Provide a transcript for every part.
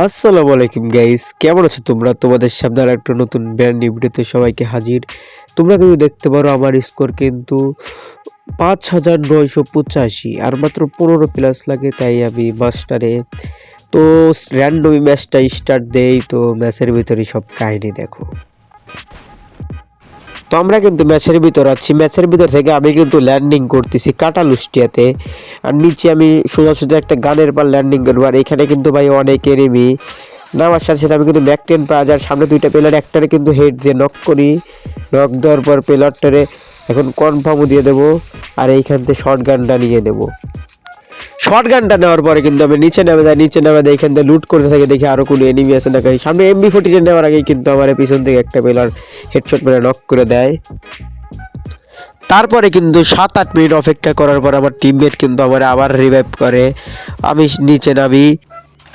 আসসালামু আলাইকুম গাইস কেমন আছো তোমরা? তোমাদের সামনে আর একটা নতুন ব্যান্ড ভিডিওতে সবাইকে হাজির। তোমরা কিন্তু দেখতে পারো আমার স্কোর কিন্তু পাঁচ হাজার নয়শো পঁচাশি, আর মাত্র পনেরো প্লাস লাগে, তাই আমি মাস্টারে তো র্যান্ডমি ম্যাচটা স্টার্ট দেই, তো ম্যাচের ভিতরে সব কাহিনি দেখো। তো আমরা কিন্তু ম্যাচের ভিতর আছি। ম্যাচের ভিতর থেকে আমি কিন্তু ল্যান্ডিং করতেছি কাটালুষ্টিয়াতে। আর নিচে আমি সোজা সোজা একটা গানের পর ল্যান্ডিং করব। আর এখানে কিন্তু ভাই অনেক এনিমি নামার সাথে সাথে আমি কিন্তু ব্যাক টেন পাওয়া যায়। সামনে দুইটা প্লেয়ার একটারে কিন্তু হেড দিয়ে নক করি। নক দেওয়ার পর প্লেয়ারটারে এখন কনফার্মও দিয়ে দেবো। আর এইখান থেকে শর্ট গানটা নিয়ে নেব। শর্ট গানটা নেওয়ার পরে কিন্তু আমি নিচে নেমে যাই, নিচে নেমে যাই, এখান থেকে লুট করতে থাকি, দেখি আরও কোনো এনিমি আছে না সামনে এমবি ফোর্টিটা নেওয়ার আগেই কিন্তু আমার পিছন থেকে একটা প্লেয়ার হেডশট মেরে নক করে দেয়। তারপরে কিন্তু সাত আট মিনিট অপেক্ষা করার পর আমার টিমমেট কিন্তু আমার আবার রিভাইভ করে। আমি নিচে নামি।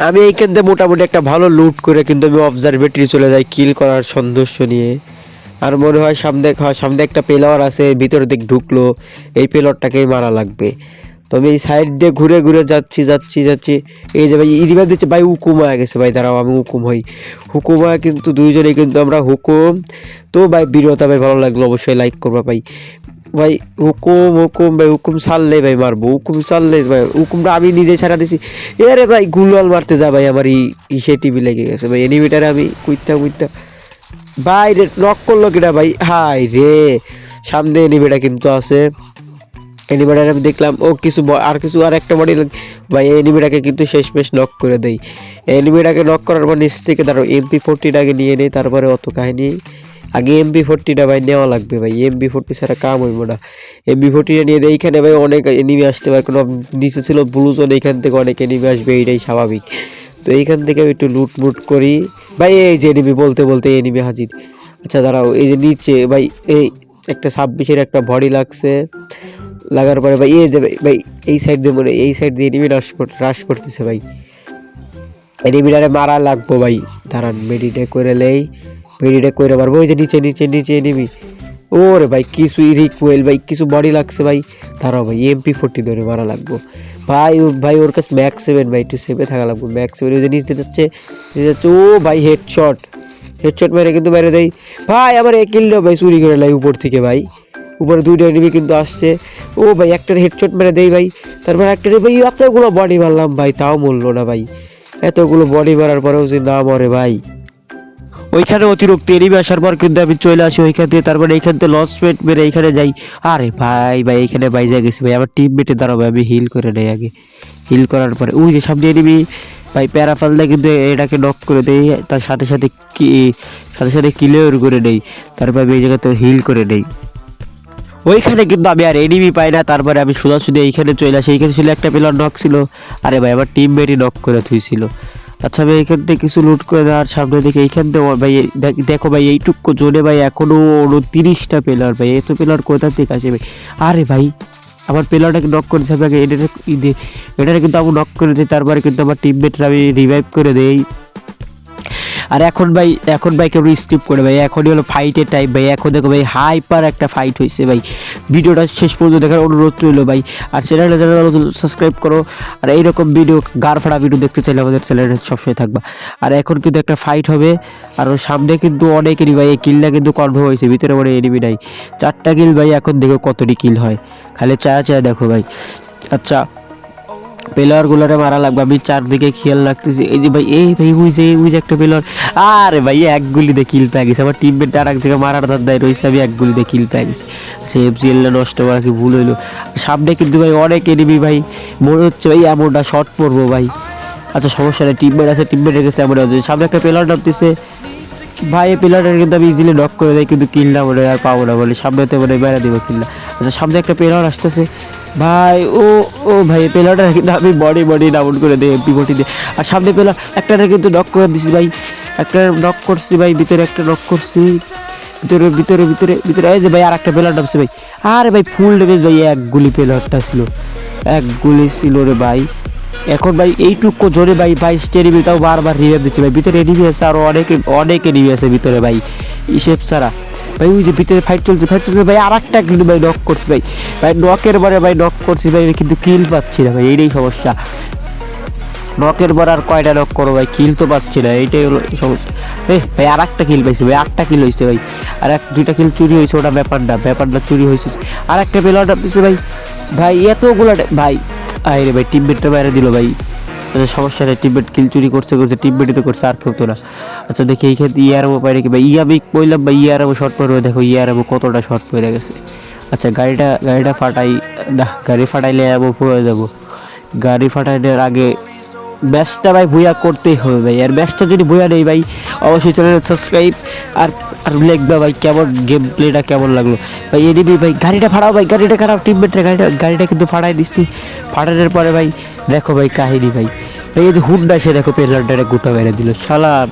আমি এইখান থেকে মোটামুটি একটা ভালো লুট করে কিন্তু আমি অবজারভেটরি চলে যাই কিল করার সৌন্দর্য নিয়ে। আর মনে হয় সামনে সামনে একটা পেলার আছে ভিতর দিক ঢুকলো, এই পেলরটাকেই মারা লাগবে। তো আমি এই সাইড দিয়ে ঘুরে ঘুরে যাচ্ছি যাচ্ছি যাচ্ছি। এই যে ভাই রিভাইভ দিচ্ছে ভাই হুকুম হয়ে গেছে। ভাই, দাঁড়াও, আমি হুকুম হই। হুকুম হয়ে কিন্তু দুইজনেই কিন্তু আমরা হুকুম। তো ভাই বিরতা ভাই ভালো লাগল অবশ্যই লাইক করবা ভাই। ভাই, হুকুম হুকুম, ভাই, হুকুম সারলে ভাই মারবো। হুকুম সারলে ভাই, হুকুমটা আমি নিজে ছাড়া দিছি। এরে ভাই, গুলওয়াল মারতে যা ভাই, আমার এই ইসে টিভি লেগে গেছে ভাই। এনিমিটারে আমি কুইতা কুইতা ভাই রে নক করল কিনা ভাই? হাই রে! সামনে এনিমিটা কিন্তু আছে। এনিমিটার আমি দেখলাম, ও কিছু আর কিছু, আর একটা বডি ভাই এনিমিটাকে কিন্তু শেষ মেশ নক করে দেই। এনিমিটাকে নক করার পর নিচ থেকে তারপর এমপি ফোরটিটাকে নিয়ে নেই, তারপরে অত কাহিনী। আগে এমবি ফোরটিটা ভাই নেওয়া লাগবে ভাই এমবি ফোরটি ছাড়া কাম হইব না। এমবি ফোরটিটা নিয়ে দেয় এইখানে ভাই অনেক এনিমি আসতে পারে, কোনো নিচে ছিল ব্লু জোন এইখান থেকে অনেক এনিমি আসবে, এইটাই স্বাভাবিক। তো এইখান থেকে আমি একটু লুট মুট করি। ভাই, এই যে এনিমি বলতে বলতে এনিমি হাজির। আচ্ছা দাঁড়াও, এই যে নিচে ভাই, এই একটা ছাব্বিশের একটা বডি লাগছে। লাগার পরে ভাই, এই যে ভাই- এই সাইড দিয়ে মনে এই সাইড দিয়ে এনিমি রাশ রাশ করতেছে ভাই। এনিমিটারে মারা লাগবো ভাই। দাঁড়ান মেডিটে করে লেই মেডিটে করে পারব ওই যে নিচে নিচে নিচে এনিমি ওরে ভাই, কিছু রিকুয়েল ভাই, কিছু বডি লাগছে ভাই। দাঁড়াও ভাই এমপি ফোরটি ধরে মারা লাগবো। ভাই ভাই, ওর কাছে ম্যাক্স সেভেন ভাই, একটু সেভে থাকা লাগবো। ম্যাক্স সেভেন ওই যে নিচে যাচ্ছে যাচ্ছে, ও ভাই হেডশট হেডশট মেরে কিন্তু মেরে দেয় ভাই, আমার এ কিললো ভাই চুরি করে লাই উপর থেকে ভাই। উপরে দুইটা এনিমি কিন্তু আসছে। ও ভাই, একটার হেডশট মেরে দেই ভাই। তারপর একটা ভাই, এতগুলো বডি মারলাম ভাই, তাও মরলো না ভাই। এতগুলো বডি মারার পরেও যে না মরে ভাই। ওইখানে অতিরিক্ত এনিমি আসার পর কিন্তু আমি চলে আসি ওইখান থেকে তারপরে এইখান থেকে লস পেট মেরে এইখানে যাই। আরে ভাই ভাই, এইখানে বাইজা গেছি ভাই, আমার টিম মেটে দাঁড়াবে, আমি হিল করে নেই আগে। হিল করার পরে, ওই যে সামনে এনিমি ভাই প্যারাফাল দিয়ে কিন্তু এটাকে নক করে দেই, তার সাথে সাথে কি, সাথে সাথে ক্লিয়ার করে নেই। তারপর আমি এই জায়গাতে হিল করে নেই। ওইখানে কিন্তু আমি আর এনিমি পাই না, তারপরে আমি সোজা শুধু এইখানে চলে আসি। এইখানে ছিল একটা প্লেয়ার নক ছিল। আরে ভাই, আমার টিম মেটই নক করে থুইছিল। আচ্ছা ভাই, এখান থেকে কিছু লুট করে দেওয়ার সামনে দিকে এইখান থেকে ভাই দেখো ভাই, এইটুকু জোনে ভাই এখনও তিরিশটা প্লেয়ার ভাই। এত প্লেয়ার কোথা থেকে আসে ভাই? আরে ভাই, আমার প্লেয়ারটাকে নক করে দিতে হবে। এটা এটাকে কিন্তু আমি নক করে দিই, তারপরে কিন্তু আমার টিমমেটরা আমি রিভাইভ করে দেই। আর এখন ভাই এখন ভাই কেউ স্কিপ করে ভাই এখনই হলো ফাইটের টাইপ ভাই, এখন দেখো ভাই হাইপার একটা ফাইট হয়েছে ভাই। ভিডিওটা শেষ পর্যন্ত দেখার অনুরোধ রইল ভাই। আর চ্যানেলটা সাবস্ক্রাইব করো। আর এইরকম ভিডিও গার ফাড়া ভিডিও দেখতে চাইলে আমাদের চ্যানেলে সবসময় থাকবা। আর এখন কিন্তু একটা ফাইট হবে। আর ওর সামনে কিন্তু অনেকেরই ভাই, এই কিলটা কিন্তু কনফার্ম হয়েছে। ভিতরে বড় এনিমি নাই। চারটা কিল ভাই, এখন দেখো কতটি কিল হয়। খালি চায়া চায়া দেখো ভাই। আচ্ছা। প্লেয়ারগুলোরে মারা লাগবে, আমি চারদিকে খেয়াল রাখতেছি। এই যে ভাই, এই ভাই, ওই যে ওই যে একটা প্লেয়ার আরে ভাই, এক গুলিতে কিল পেয়ে গেছে। আমার টিমমেট আর এক জায়গায় মারার ধান্দায় রয়েছে, আমি এক গুলি গুলিতে কিল পেয়ে গেছি। সে এফসিএল নষ্ট করা কি ভুল হইল? সামনে কিন্তু ভাই অনেক এনিমি ভাই। মনে হচ্ছে ভাই এমনটা শর্ট পড়ব ভাই। আচ্ছা সমস্যা নেই টিমমেট আছে টিমমেটের রেখেছে এমন সামনে একটা প্লেয়ার নামতেছে। ভাই, এই প্লেয়ারটা কিন্তু আমি ইজিলি নক করে দেয় কিন্তু কিল না বলে আর পাবো না বলে। সামনেতে মানে মেরা দিব কিল না। আচ্ছা সামনে একটা প্লেয়ার আসতেছে। ভাই, ও ও ভাই, পেলাটা কিন্তু আমি বডি বডি ডাউন করে দিই এমপি বডি দিয়ে। আর সামনে পেলা একটা কিন্তু নক করে দিছি ভাই। একটা নক করছি ভাই, ভিতরে একটা নক করছি। ভিতরে ভিতরে ভিতরে ভিতরে, এই যে ভাই আর একটা পেলার ডাবছে ভাই। আরে ভাই ফুল ড্যামেজ ভাই, এক গুলি পেলারটা ছিল। এক গুলি ছিল রে ভাই। এখন ভাই, এইটুকু জোরে ভাই ভাই স্টেরিবি তাও বারবার রিভাইভ দিচ্ছে ভাই। ভিতরে এনিমি আছে আরও অনেকে, অনেক এনিমি আছে ভিতরে ভাই ইসেপ ছাড়া। ভাই, ওই যে ভিতরে ফাইট চলছে ফাইট চলছে, ভাই আর একটা কিন্তু ভাই নক করছি ভাই। ভাই নকের পরে ভাই নক করছি ভাই, কিন্তু কিল পাচ্ছি না ভাই, এইটাই সমস্যা। নকের পর আর কয়টা নক করো ভাই কিল তো পাচ্ছি না, এইটাই হলো সমস্যা। এই ভাই আর একটা কিল পাইছি ভাই, আটটা কিল হয়েছে ভাই। আর এক, দুইটা কিল চুরি হয়েছে ওটা ব্যাপার না ব্যাপার না চুরি হয়েছে আর একটা পেলাটা দিছে ভাই। ভাই, এতগুলো, ভাই আরে ভাই টিমমেটটা বাইরে দিল ভাই। আচ্ছা সমস্যা নেই টিমমেট কিল চুরি করতে করতে টিমমেটই তো করছে, আর কেউ তো না। আচ্ছা দেখি এই ক্ষেত্রে ইয়ারামো পাই নাকি ভাই? ইয়া আমি বললাম ভাই ইয়ারামো শর্ট পড়বে দেখো ইয়ারামো কতটা শর্ট পড়ে গেছে। আচ্ছা গাড়িটা গাড়িটা ফাটাই, না, গাড়ি ফাটাইলে এমন পড়ে যাব। গাড়ি ফাটাইনের আগে ব্যাচটা ভাই ভুয়া করতেই হবে ভাই। আর ব্যাচটা যদি ভুয়া নেই ভাই, অবশ্যই চ্যানেল সাবস্ক্রাইব আর আর লেখবে ভাই, কেমন গেম প্লেটা কেমন লাগল? ভাই এ এডিবি ভাই, গাড়িটা ফাড়াও ভাই, গাড়িটা খারাপ টিমমেটের গাড়িটা গাড়িটা কিন্তু ফাটাই দিচ্ছি। ফাটানোর পরে ভাই, দেখো ভাই কাহিনী ভাই। ভাই, এই যে হুন্ডা সে দেখো পেলারটা গুতা মেরে দিল। শালার,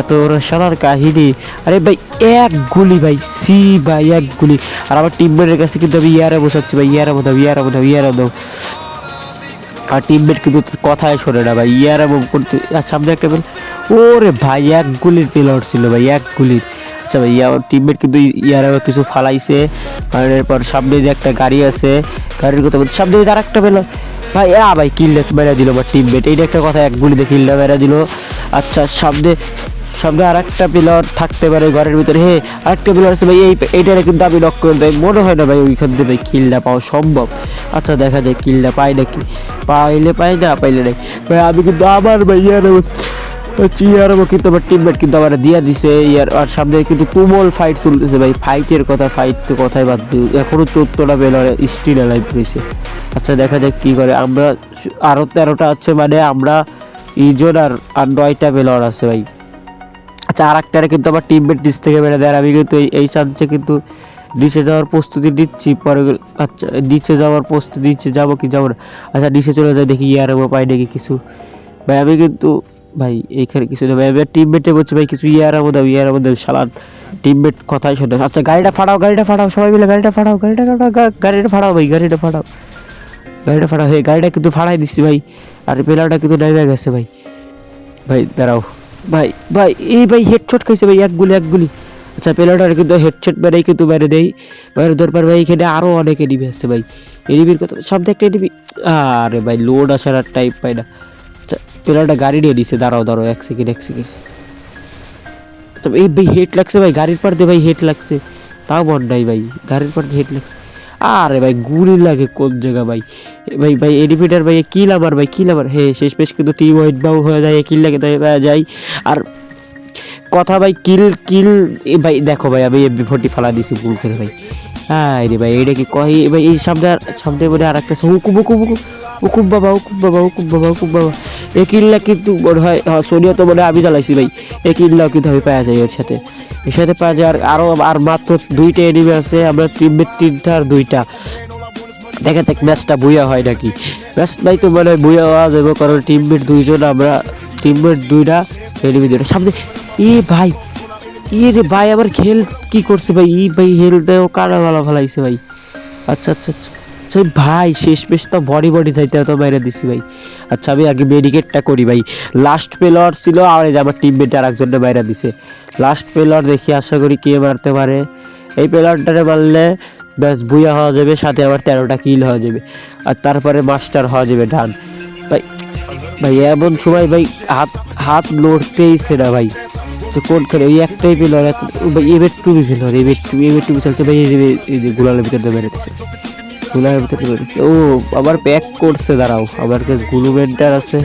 এত বড় শালার কাহিনী। আরে ভাই, এক গুলি ভাই, সি ভাই, এক গুলি। আর আমার টিমমেটের কাছে কিন্তু আমি ইয়ারে বসাচ্ছি ভাই, ইয়ারে বোধাও ইয়ারে বোধাও ইয়ারে দাও আর টিমমেট কিন্তু কথাই শোনে না ভাই, ইয়ারা করতে আর সামনে একটা ওরে ভাই, এক গুলির পেলার ছিল ভাই, এক গুলির। আচ্ছা ভাই আমার টিমমেট কিন্তু ইয়ারা কিছু ফালাইছে। আর এরপর সামনে যে একটা গাড়ি আছে, গাড়ির কথা বলছি সামনে আর একটা পেলার ভাই আ ভাই কিলটা মেরে দিল বা টিমমেট এইটা একটা কথা, এক গুলিতে কিলটা মেরে দিল। আচ্ছা সামনে সামনে আর একটা পিলার থাকতে পারে ঘরের ভিতরে। হে, আরেকটা পিলার আছে ভাই, এই এইটারে কিন্তু আমি নক করে দেয় মনে হয় না ভাই, ওইখান থেকে ভাই কিলটা পাওয়া সম্ভব। আচ্ছা দেখা যায় কিলটা পাই নাকি পাইলে পাই না, পাইলে নাই। ভাই, আমি কিন্তু আবার ভাই, ইয়ার চিয়ার কিন্তু আমার টিমমেট কিন্তু আবার দিয়া দিছে, ইয়ার আর সামনে কিন্তু তুমল ফাইট চলতেছে ভাই। ফাইটের কথা ফাইট তো কথাই বাদ দিই এখনও চোদ্দটা বেলার স্টিল লাইভ রয়েছে। আচ্ছা দেখা যাক কি করে। আমরা আরও তেরোটা আছে মানে আমরা ইজন আর আর নয়টা বেলর আছে ভাই। আচ্ছা আর একটারে কিন্তু আমার টিমমেট নিচ থেকে বেড়ে দেয়। আমি কিন্তু এই- চান্সে কিন্তু নিচে যাওয়ার প্রস্তুতি নিচ্ছি। পরে আচ্ছা নিচে যাওয়ার প্রস্তুতি নিচে যাব কি, যাব না। আচ্ছা নিচে চলে যাই দেখি ইয়ার পাই নাকি কিছু। ভাই, আমি কিন্তু ভাই, এইখানে কিছু নেই। ভাই আমি টিমমেটে বলছি, ভাই, কিছু ইয়ার মধ্যে ইয়ার মধ্যে সালাদ টিমমেট কথাই শোনে আচ্ছা গাড়িটা ফাড়াও গাড়িটা ফাড়াও সবাই মিলে গাড়িটা ফাড়াও গাড়িটা গাড়িটা ফাড়াও ভাই, গাড়িটা ফাড়াও গাড়িটা ফাড়াও হয়ে গাড়িটা কিন্তু ফাড়াই দিচ্ছি ভাই। আর পেলাটা কিন্তু নেমে গেছে ভাই। ভাই, দাঁড়াও। ভাই ভাই, এই ভাই হেডশট খাইছে ভাই, এক গুলি এক গুলি। আচ্ছা পেলাটার কিন্তু হেডশট মেরেই কিন্তু মেরে দেই। মেরে দেওয়ার পর ভাই, এখানে আরও অনেক এনিমি আছে ভাই। এনিমির কথা সব একটা এনিমি আরে ভাই লোড আসার আর টাইপ পাই না। পেলাটা গাড়ি নিয়ে দিছে, দাঁড়াও দাঁড়াও, এক সেকেন্ড এক সেকেন্ড আচ্ছা এই ভাই হেড লাগছে ভাই, গাড়ির পর দিয়ে ভাই হেড লাগছে। তাও নাই ভাই, গাড়ির পর দিয়ে হেড লাগছে। আরে ভাই, গুলি লাগে কোন জায়গা ভাই? ভাই ভাই এডিপিটার ভাই কিল আমার ভাই কিল আমার হে, শেষ পেশ কিন্তু টি ওয়াইট বাউ হয়ে যায় কিল লাগে তাই যাই। আর কথা ভাই কিল কিল এ ভাই, দেখো ভাই, আমি এমবি ফোর্টি ফালা দিছি ভুল করে ভাই। হ্যাঁ রে ভাই, এটা কি কয়? ভাই, এই সামনে সামনে মনে আর একটা হুকুম হুকুম হুকুম হুকুম বাবা হুকুম বাবা হুকুম বাবা হুকুম বাবা। এ কিল্লা কিন্তু মনে হয় হ্যাঁ, সোনিয়া তো মনে আমি চালাইছি ভাই। এ কিল্লাও কিন্তু আমি পাওয়া যায় ওর সাথে। এর সাথে পাওয়া যায় আর আরও আর মাত্র দুইটা এনিমি আছে আমরা টিমের তিনটা আর দুইটা। দেখা যাক ম্যাচটা বুয়া হয় নাকি। ম্যাচ নাই তো মানে বুয়া হওয়া যাবে কারণ টিমমেট দুইজন আমরা টিমমেট দুইটা এনিমি দুইটা। সামনে এ ভাই ই রে ভাই আবার খেল কি করছে ভাই? ই ভাই হেলতেও কারা ভালো ফেলাইছে ভাই? আচ্ছা আচ্ছা আচ্ছা। সেই ভাই, শেষ পেশ তো বডি বডি চাইতে তো বাইরে দিছি ভাই। আচ্ছা আমি আগে মেডিকেটটা করি ভাই। লাস্ট পেলার ছিল, আর এই যে আমার টিমমেট আর একজনের বাইরে দিছে। লাস্ট পেলার দেখি, আশা করি কে মারতে পারে। এই পেলারটারে মারলে ব্যাস বুয়া হওয়া যাবে, সাথে আবার তেরোটা কিল হওয়া যাবে। আর তারপরে মাস্টার হওয়া যাবে ডান ভাই ভাই, এমন সময় ভাই হাত হাত লড়তেইছে না ভাই। যে কোন খেলে, ওই একটাই পেলার ভাই, এবার টুবি পেলার এবার টুবি এবার টুবি চলছে, ভাই, এই যে গোলালের ভিতরে বেরোতেছে গোলালের ভিতরে বেরোতেছে ও, আবার প্যাক করছে, দাঁড়াও। আমার কাছে গ্লু বেন্টার আছে।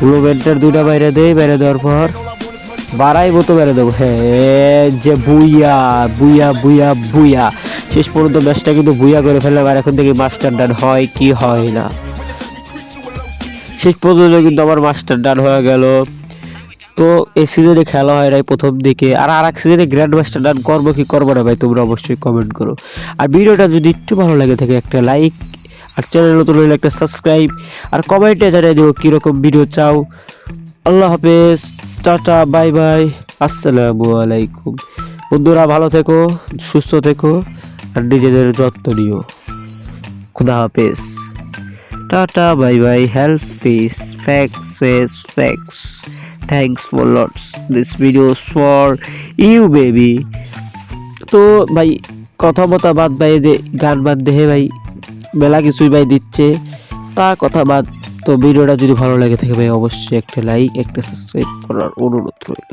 গ্লু বেন্টার দুইটা বাইরে দেয় বাইরে দেওয়ার পর বাড়াইবো তো বেড়ে দেবো। হ্যাঁ যে বুইয়া বুইয়া বুইয়া বুইয়া। শেষ পর্যন্ত ম্যাচটা কিন্তু বুইয়া করে ফেললাম, আর এখন থেকে মাস্টার ডান হয় কি হয় না। শেষ পর্যন্ত কিন্তু আমার মাস্টার ডান হয়ে গেল। তো এই সিজনে খেলা হয় নাই প্রথম দিকে। আর আর এক সিজনে গ্র্যান্ড মাস্টার ডান করব কি করব না ভাই, তোমরা অবশ্যই কমেন্ট করো। আর ভিডিওটা যদি একটু ভালো লাগে থাকে একটা লাইক আর চ্যানেল নতুন হলে একটা সাবস্ক্রাইব আর কমেন্টে জানিয়ে দেবো কীরকম ভিডিও চাও। আল্লাহ হাফেজ, টাটা বাই বাই আসসালামু আলাইকুম। বন্ধুরা ভালো থেকো, সুস্থ থেকো, আর নিজেদের যত্ন নিও। খুদা হাফেজ। Tata bye bye help fees fax fax thanks for lots this videos for you baby তো ভাই, কথা মতো বাদ ভাই গান বাদ দেহে ভাই মেলা কিছুই ভাই দিচ্ছে। তা কথা বাদ, তো ভিডিওটা যদি ভালো লাগে থাকে ভাই, অবশ্যই একটা লাইক একটা সাবস্ক্রাইব করার অনুরোধ রইল।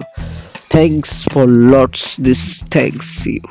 Thanks for lots this thanks you